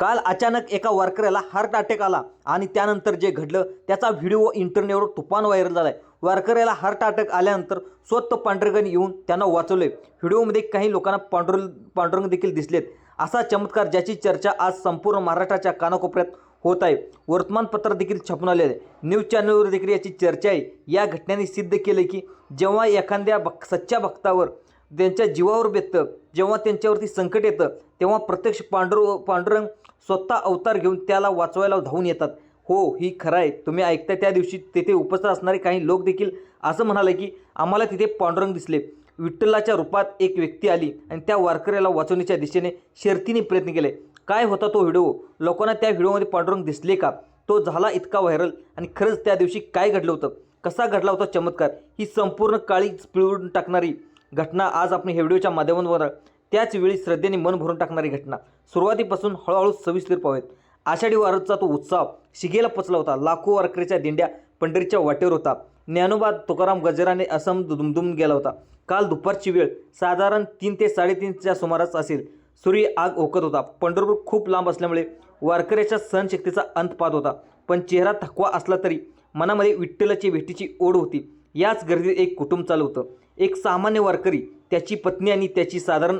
काल अचानक एका वारकऱ्याला हार्ट अटॅक आला आणि त्यानंतर जे घडलं त्याचा व्हिडिओ इंटरनेटवर तुफान व्हायरल झालाय. वारकऱ्याला हार्ट अटॅक आल्यानंतर स्वतः पांढरगण येऊन त्यांना वाचवले व्हिडिओमध्ये काही लोकांना पांडुर पांडुरंग देखील दिसलेत. असा चमत्कार ज्याची चर्चा आज संपूर्ण महाराष्ट्राच्या कानाकोपऱ्यात होत आहे. वर्तमानपत्र देखील छापून आले आहे. न्यूज चॅनलवर देखील याची चर्चा आहे. या घटनेने सिद्ध केलं की जेव्हा एखाद्या भक् सच्च्या भक्तावर त्यांच्या जीवावर बेततं जेव्हा त्यांच्यावरती संकट येतं तेव्हा प्रत्यक्ष पांडुर पांडुरंग स्वतः अवतार घेऊन त्याला वाचवायला धावून येतात. हो ही खरं आहे. तुम्ही ऐकता त्या दिवशी तेथे उपस्थित असणारे काही लोक देखील असं म्हणाले की आम्हाला तिथे पांडुरंग दिसले. विठ्ठलाच्या रूपात एक व्यक्ती आली आणि त्या वारकऱ्याला वाचवण्याच्या दिशेने शर्तीने प्रयत्न केले. काय होता तो व्हिडिओ? लोकांना त्या व्हिडिओमध्ये पांडुरंग दिसले का? तो झाला इतका व्हायरल आणि खरंच त्या दिवशी काय घडलं होतं? कसा घडला होता चमत्कार? ही संपूर्ण काळी पिळून टाकणारी घटना आज आपण हे व्हिडिओच्या माध्यमांवर त्याच वेळी श्रद्धेने मन भरून टाकणारी घटना. सुरुवातीपासून हळूहळू सविस्तर पाहूयात. आषाढी वारचा तो उत्साह शिगेला पचला होता. लाखो वारकरीच्या दिंड्या पंढरीच्या वाटेवर होता. ज्ञानोबा तुकाराम गजराने असम दुमदुम गेला होता. काल दुपारची वेळ साधारण तीन ते साडेतीनच्या सुमारास असेल. सूर्य आग ओकत होता. पंढरपूर खूप लांब असल्यामुळे वारकऱ्याच्या सहनशक्तीचा अंत पाहत होता. पण चेहरा थकवा असला तरी मनामध्ये विठ्ठलाची भेटीची ओढ होती. याच गर्दीत एक कुटुंब चालू होतं. एक सामान्य वारकरी त्याची पत्नी आणि त्याची साधारण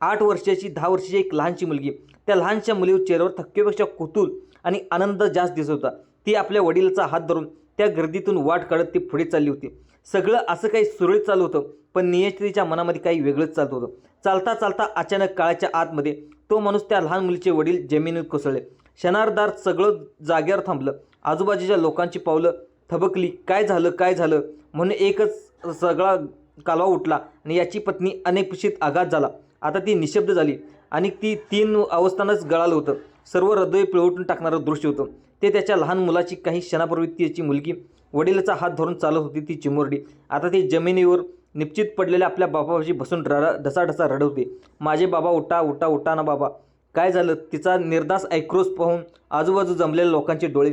आठ वर्षाची दहा वर्षाची एक लहानशी मुलगी. त्या लहानशा मुलीवर चेहऱ्यावर थक्केपेक्षा कुतूल आणि आनंद जास्त दिसत होता. ती आपल्या वडिलाचा हात धरून त्या गर्दीतून वाट काढत ती पुढे चालली होती. सगळं असं काही सुरळीत चालू होतं पण नियतीच्या मनामध्ये काही वेगळंच चालत होतं. चालता चालता अचानक काळाच्या आतमध्ये तो माणूस त्या लहान मुलीचे वडील जमिनीत कोसळले. क्षणार्धार सगळं जागेवर थांबलं. आजूबाजूच्या लोकांची पावलं थबकली. काय झालं? काय झालं? म्हणून एकच सगळा कालवा उठला आणि याची पत्नी अनेकपिशीत आघात झाला. आता ती निशब्द झाली आणि ती तीन अवस्थानच गळालं होतं. सर्व हृदय पिळवटून टाकणारं दृश्य होतं. ते त्याच्या लहान मुलाची काही क्षणापूर्वी त्याची मुलगी वडिलाचा हात धरून चालत होती ती चिमुरडी. आता ती जमिनीवर निश्चित पडलेल्या आपल्या बाबापाशी बसून रडा ढसाढसा रडवते माझे बाबा उठा उठा उठा ना बाबा. काय झालं? तिचा निर्दास ऐक्रोश पाहून आजूबाजू जमलेल्या लोकांचे डोळे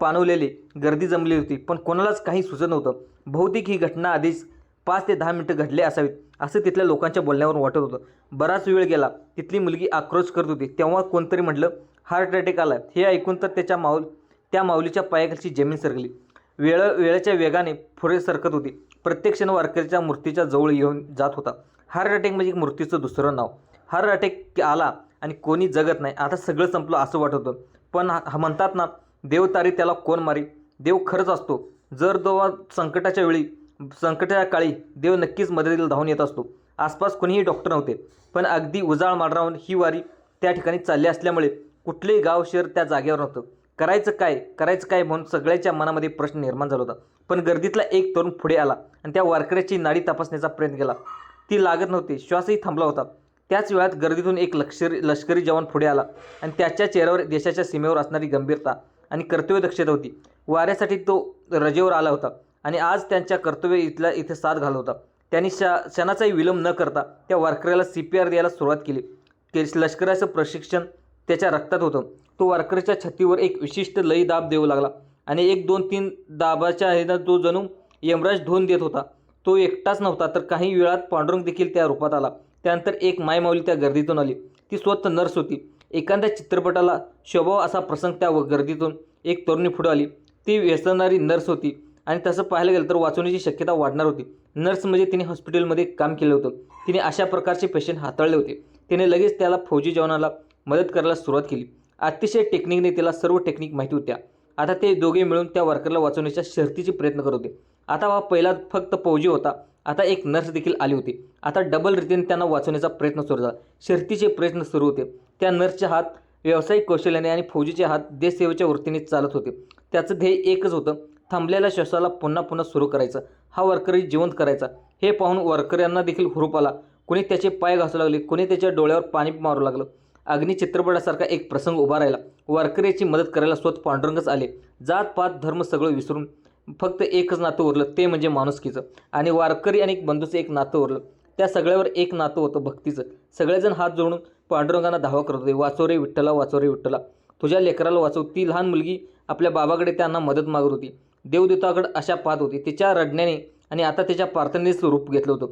पाणवलेले गर्दी जमली होती. पण कोणालाच काही सुचत नव्हतं. बहुतेक ही घटना आधीच पाच ते दहा मिनटं घडले असावीत असं तिथल्या लोकांच्या बोलण्यावरून वाटत होतं. बराच वेळ गेला तिथली मुलगी आक्रोश करत होती. तेव्हा कोणतरी म्हटलं हार्ट अटॅक आला हे ऐकून तर त्याच्या माऊल त्या माऊलीच्या पायाखालची जमीन सरकली. वेळ वेळेच्या वेगाने पुढे सरकत होती. प्रत्येक क्षण वारकरीच्या मूर्तीच्या जवळ येऊन जात होता. हार्ट अटॅक म्हणजे मूर्तीचं दुसरं नाव. हार्ट अटॅक आला आणि कोणी जगत नाही आता सगळं संपलं असं वाटत होतं. पण हा म्हणतात ना देव तारी त्याला कोण मारी? देव खरंच असतो. जर तो संकटाच्या वेळी संकटाच्या काळी देव नक्कीच मदतीला धावून येत असतो. आसपास कोणीही डॉक्टर नव्हते. पण अगदी उजाळ माडरावून ही वारी त्या ठिकाणी चालली असल्यामुळे कुठलेही गाव शहर त्या जागेवर नव्हतं. करायचं काय करायचं काय म्हणून सगळ्याच्या मनामध्ये प्रश्न निर्माण झाला होता. पण गर्दीतला एक तरुण पुढे आला आणि त्या वारकऱ्याची नाडी तपासण्याचा प्रयत्न केला. ती लागत नव्हती श्वासही थांबला होता. त्याच वेळात गर्दीतून एक लष्करी लष्करी जवान पुढे आला आणि त्याच्या चेहऱ्यावर देशाच्या सीमेवर असणारी गंभीरता आणि कर्तव्यदक्षता होती. वाऱ्यासाठी तो रजेवर आला होता. आणि आज त्यांच्या कर्तव्य इथल्या इथे साथ घालवता होता त्यांनी शा क्षणाचाही विलंब न करता त्या वारकऱ्याला सी पी आर द्यायला सुरुवात केली. ते लष्कराचं प्रशिक्षण त्याच्या रक्तात होतं. तो वारकऱ्याच्या छातीवर एक विशिष्ट लई दाब देऊ लागला आणि एक दोन तीन दाबाच्या ह्यानं तो जणू यमराज धोन देत होता. तो एकटाच नव्हता तर काही वेळात पांडुरंग देखील त्या रूपात आला. त्यानंतर एक मायमाऊली त्या गर्दीतून आली. ती स्वतः नर्स होती. एखाद्या चित्रपटाला शोभाव असा प्रसंग त्या गर्दीतून एक तरुणी पुढे आली. ती व्यसनारी नर्स होती. आणि तसं पाहायला गेलं तर वाचवण्याची शक्यता वाढणार होती. नर्स म्हणजे तिने हॉस्पिटलमध्ये काम केलं होतं. तिने अशा प्रकारचे पेशंट हाताळले होते. तिने लगेच त्याला फौजी जवानाला मदत करायला सुरुवात केली. अतिशय टेक्निकने तिला सर्व टेक्निक माहिती होत्या. आता ते दोघे मिळून त्या वर्करला वाचवण्याच्या शर्तीचे प्रयत्न करत होते. आता हा पहिला फक्त फौजी होता. आता एक नर्स देखील आली होती. आता डबल रीतीने त्यांना वाचवण्याचा प्रयत्न सुरू झाला. शर्तीचे प्रयत्न सुरू होते. त्या नर्सचे हात व्यावसायिक कौशल्याने आणि फौजीचे हात देशसेवेच्या वृत्तीने चालत होते. त्याचं ध्येय एकच होतं. थांबलेल्या श्वासाला पुन्हा पुन्हा सुरू करायचं. हा वर्करी जिवंत करायचा. हे पाहून वर्कऱ्यांना देखील हुरूप आला. कुणी त्याचे पाय घासू लागले कुणी त्याच्या डोळ्यावर पाणी मारू लागलं. अग्नी चित्रपटासारखा एक प्रसंग उभा राहिला. वारकऱ्याची मदत करायला स्वतः पांडुरंगच आले. जात पात धर्म सगळं विसरून फक्त एकच नातं उरलं ते म्हणजे माणुसकीचं. आणि वारकरी आणि एक बंधूचं एक नातं उरलं. त्या सगळ्यावर एक नातं होतं भक्तीचं. सगळेजण हात जोडून पांडुरंगांना धावा करत होते. वाचव रे विठ्ठला वाचव रे विठ्ठला. तुझ्या लेकराला वाचव. ती लहान मुलगी आपल्या बाबाकडे त्यांना मदत मागत होती. देवदूताकडं अशा पाहत होती. तिच्या रडण्याने आणि आता त्याच्या प्रार्थनेच रूप घेतलं होतं.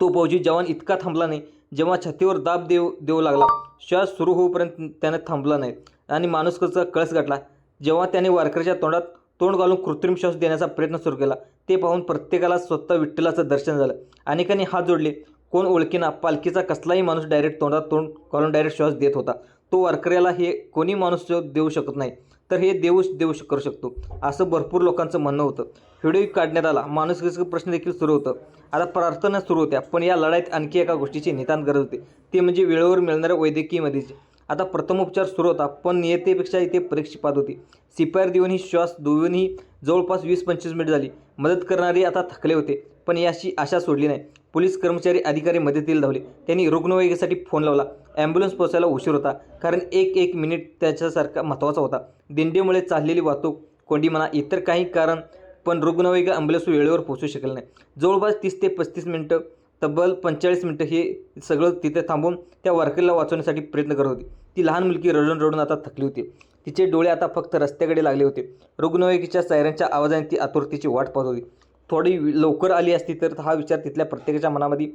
तो फौजी जवान इतका थांबला नाही जेव्हा छातीवर दाब देऊ देऊ लागला. श्वास सुरू होईपर्यंत त्याने थांबला नाही आणि माणुसकचा कळस गाठला. जेव्हा त्याने वारकऱ्याच्या तोंडात तोंड घालून कृत्रिम श्वास देण्याचा प्रयत्न सुरू केला ते पाहून प्रत्येकाला स्वतः विठ्ठलाचं दर्शन झालं. अनेकांनी हात जोडले. कोण ओळखीना पालखीचा कसलाही माणूस डायरेक्ट तोंडात तोंड घालून डायरेक्ट श्वास देत होता. तो वारकऱ्याला हे कोणी माणूस देऊ शकत नाही. तर हे देऊ देऊ करू शकतो. असं भरपूर लोकांचं म्हणणं होतं. व्हिडिओ काढण्यात आला. माणुसकीचा प्रश्न देखील सुरू होतं. आता प्रार्थना सुरू होत्या. पण या लढाईत आणखी एका गोष्टीची नितांत गरज होती. ते म्हणजे वेळेवर मिळणाऱ्या वैद्यकीय मदतीची. आता प्रथमोपचार सुरू होता पण नियतेपेक्षा इथे परीक्षिपात होती. सिपायर देऊनही श्वास देऊनही जवळपास वीस पंचवीस मिनिट झाली. मदत करणारे आता थकले होते पण याची आशा सोडली नाही. पोलीस कर्मचारी अधिकारी मदतीला धावले. त्यांनी रुग्णवाहिकेसाठी फोन लावला. ॲम्ब्युलन्स पोहोचायला उशीर होता कारण एक एक मिनिट त्याच्यासारखा महत्त्वाचा होता. दिंडीमुळे चाललेली वाहतूक कोंडी म्हणा इतर काही कारण पण रुग्णवाहिका ॲम्ब्युलन्स वेळेवर पोहोचू शकले नाही. जवळपास तीस ते पस्तीस मिनटं तब्बल पंचेचाळीस मिनटं हे सगळं तिथे थांबून त्या वारकरीला वाचवण्यासाठी प्रयत्न करत होती. ती लहान मुलगी रडून रडून आता थकली होती. तिचे डोळे आता फक्त रस्त्याकडे लागले होते. रुग्णवाहिकेच्या सायरनच्या आवाजाने ती आतुरतेची वाट पाहत होती. थोडी लवकर आली असती तर हा विचार तिथल्या प्रत्येकाच्या मनामध्ये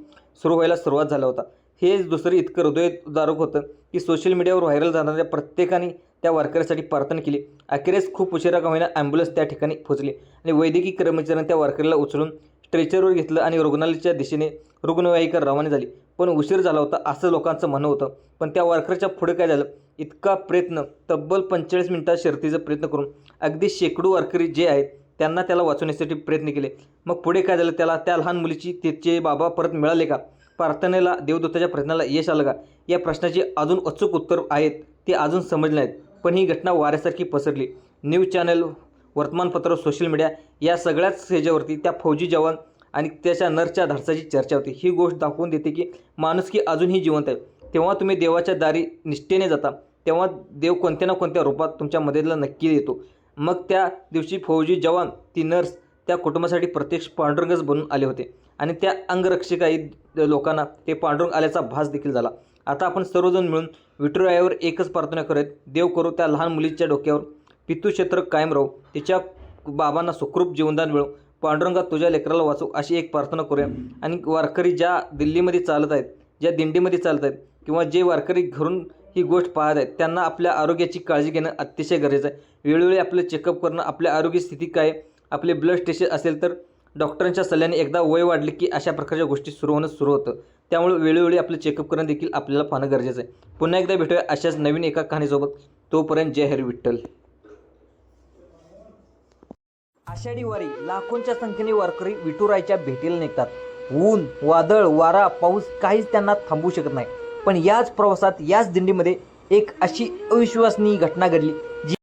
सुरू व्हायला सुरुवात झाला होता. हेच दुसरं इतकं हृदयदारक होतं की सोशल मीडियावर व्हायरल जाणाऱ्या प्रत्येकाने त्या वारकऱ्यासाठी प्रार्थना केली. अखेरच खूप उशिरा का होईना ॲम्ब्युलन्स त्या ठिकाणी पोहोचली आणि वैद्यकीय कर्मचाऱ्यांनी त्या वारकऱ्याला उचलून स्ट्रेचरवर घेतलं आणि रुग्णालयाच्या दिशेने रुग्णवाहिका रवाना झाली. पण उशीर झाला होता असं लोकांचं म्हणणं होतं. पण त्या वर्करच्या पुढे काय झालं? इतका प्रयत्न तब्बल पंचेचाळीस मिनिटात शर्तीचा प्रयत्न करून अगदी शेकडो वारकरी जे आहेत त्यांना त्याला वाचवण्यासाठी प्रयत्न केले. मग पुढे काय झालं? त्याला त्या लहान मुलीची तिचे बाबा परत मिळाले का? प्रार्थनेला देवदूताच्या प्रयत्नाला यश आलं का? या प्रश्नाची अजून अचूक उत्तर आहेत ते अजून समजले नाहीत. पण ही घटना वाऱ्यासारखी पसरली. न्यूज चॅनल वर्तमानपत्र सोशल मीडिया या सगळ्याच ह्याच्यावरती त्या फौजी जवान आणि त्याच्या नर्सच्या धाडसाची चर्चा होती. ही गोष्ट दाखवून देते की माणुसकी अजूनही जिवंत आहे. तेव्हा तुम्ही देवाच्या दारी निष्ठेने जाता तेव्हा देव कोणत्या ना कोणत्या रूपात तुमच्या मदतीला नक्की येतो. मग त्या दिवशी फौजी जवान ती नर्स त्या कुटुंबासाठी प्रत्यक्ष पांडुरंगच बनून आले होते आणि त्या अंगरक्षकाही लोकांना ते पांडुरंग आल्याचा भास देखील झाला. आता आपण सर्वजण मिळून विठुरायावर एकच प्रार्थना करत देव करू त्या लहान मुलीच्या डोक्यावर. पितृक्षेत्र कायम राहू तिच्या बाबांना सुखरूप जीवनदान मिळो. पांडुरंगा तुझ्या लेकराला वाचू अशी एक प्रार्थना करूया. आणि वारकरी ज्या दिल्लीमध्ये चालत आहेत ज्या दिंडीमध्ये चालत आहेत किंवा जे वारकरी घरून ही गोष्ट पाहत आहेत त्यांना आपल्या आरोग्याची काळजी घेणं अतिशय गरजेचं आहे. वेळोवेळी आपलं चेकअप करणं आपल्या आरोग्य स्थिती काय आपले ब्लड टेस्ट असेल तर डॉक्टरांच्या सल्ल्याने एकदा वय वाढले की अशा प्रकारच्या गोष्टी सुरू होणं सुरू होतं. त्यामुळे वेळोवेळी आपलं चेकअप करणं देखील आपल्याला पाहणं गरजेचं आहे. पुन्हा एकदा भेटूया अशाच नवीन एका कहाणीसोबत. तोपर्यंत जय हरी विठ्ठल. आषाढी वारी लाखोंच्या संख्येने वारकरी विठुरायच्या भेटीला निघतात. ऊन वादळ वारा पाऊस काहीच त्यांना थांबवू शकत नाही. पण याच प्रवासात याच दिंडीमध्ये एक अशी अविश्वसनीय घटना घडली जी